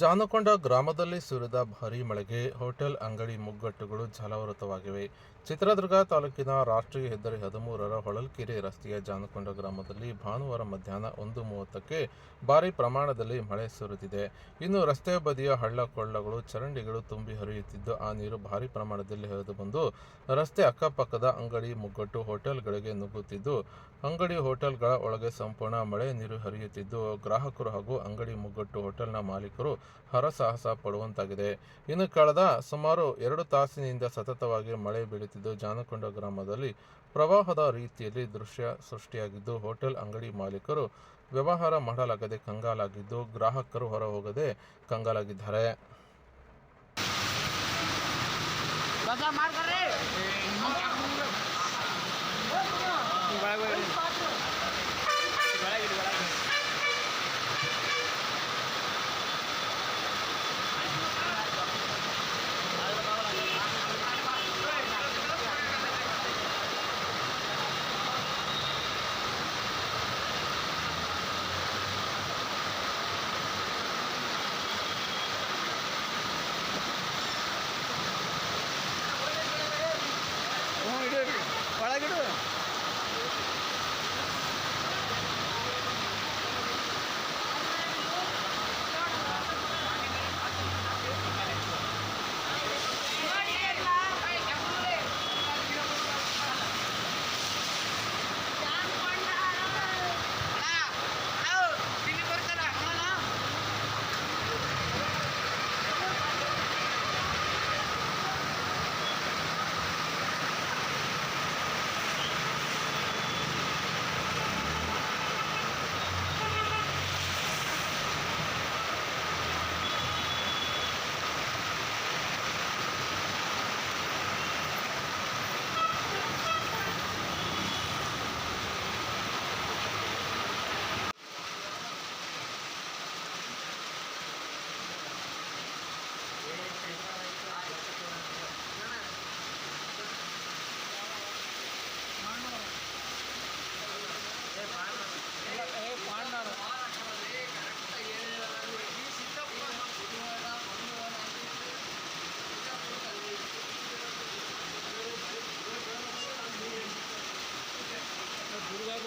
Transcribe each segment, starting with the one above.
ಜಾನಕೊಂಡ ಗ್ರಾಮದಲ್ಲಿ ಸುರಿದ ಭಾರೀ ಮಳೆಗೆ ಹೋಟೆಲ್ ಅಂಗಡಿ ಮುಗ್ಗಟ್ಟುಗಳು ಜಲಾವೃತವಾಗಿವೆ. ಚಿತ್ರದುರ್ಗ ತಾಲೂಕಿನ ರಾಷ್ಟ್ರೀಯ ಹೆದ್ದಾರಿ ಹದಿಮೂರರ ಹೊಳಲ್ಕೆರೆ ರಸ್ತೆಯ ಜಾನಕೊಂಡ ಗ್ರಾಮದಲ್ಲಿ ಭಾನುವಾರ ಮಧ್ಯಾಹ್ನ ಒಂದು ಮೂವತ್ತಕ್ಕೆ ಭಾರೀ ಪ್ರಮಾಣದಲ್ಲಿ ಮಳೆ ಸುರಿದಿದೆ. ಇನ್ನು ರಸ್ತೆ ಬದಿಯ ಹಳ್ಳ ಕೊಳ್ಳಗಳು, ಚರಂಡಿಗಳು ತುಂಬಿ ಹರಿಯುತ್ತಿದ್ದು, ಆ ನೀರು ಭಾರೀ ಪ್ರಮಾಣದಲ್ಲಿ ಹರಿದು ಬಂದು ರಸ್ತೆ ಅಕ್ಕಪಕ್ಕದ ಅಂಗಡಿ ಮುಗ್ಗಟ್ಟು ಹೋಟೆಲ್ಗಳಿಗೆ ನುಗ್ಗುತ್ತಿದ್ದು, ಅಂಗಡಿ ಹೋಟೆಲ್ಗಳ ಒಳಗೆ ಸಂಪೂರ್ಣ ಮಳೆ ನೀರು ಹರಿಯುತ್ತಿದ್ದು, ಗ್ರಾಹಕರು ಹಾಗೂ ಅಂಗಡಿ ಮುಗ್ಗಟ್ಟು ಹೋಟೆಲ್ನ ಮಾಲೀಕರು ಹರಸಾಹಸ ಪಡುವಂತಾಗಿದೆ. ಇನ್ನು ಕಳೆದ ಸುಮಾರು ಎರಡು ತಾಸಿನಿಂದ ಸತತವಾಗಿ ಮಳೆ ಬೀಳುತ್ತಿದ್ದು, ಜಾನಕೊಂಡ ಗ್ರಾಮದಲ್ಲಿ ಪ್ರವಾಹದ ರೀತಿಯಲ್ಲಿ ದೃಶ್ಯ ಸೃಷ್ಟಿಯಾಗಿದ್ದು, ಹೋಟೆಲ್ ಅಂಗಡಿ ಮಾಲೀಕರು ವ್ಯವಹಾರ ಮಾಡಲಾಗದೆ ಕಂಗಾಲಾಗಿದ್ದು, ಗ್ರಾಹಕರು ಹೊರ ಹೋಗದೆ ಕಂಗಾಲಾಗಿದ್ದಾರೆ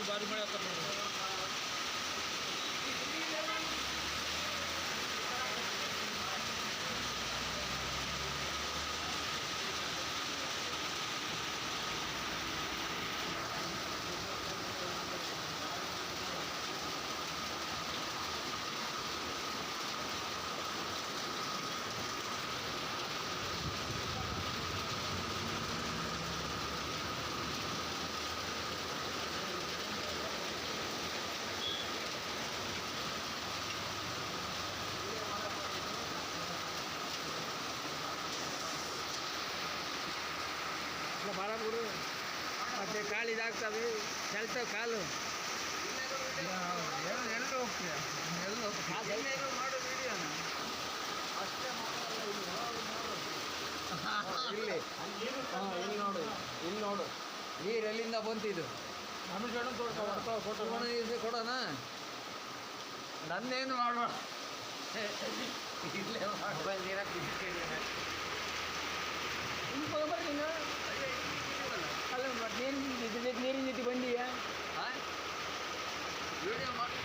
বারো ಕಾಲು ಇದಾಗ್ತವೆ ಕೆಲಸ ಕಾಲು. ಎಲ್ಲಿ ಹೋಗ್ತೀಯ ಮಾಡು ಇಲ್ಲಿ. ಹಾಂ ಇಲ್ಲಿ ನೋಡು ಇಲ್ಲಿ ನೋಡು. ನೀರು ಎಲ್ಲಿಂದ ಬಂತಿದ್ದು ಕೊಡೋಣ ನಂದೇನು ಮಾಡೋಣ ಇಲ್ಲೇ ವಿಡಿಯೋ ಮಾಡಿ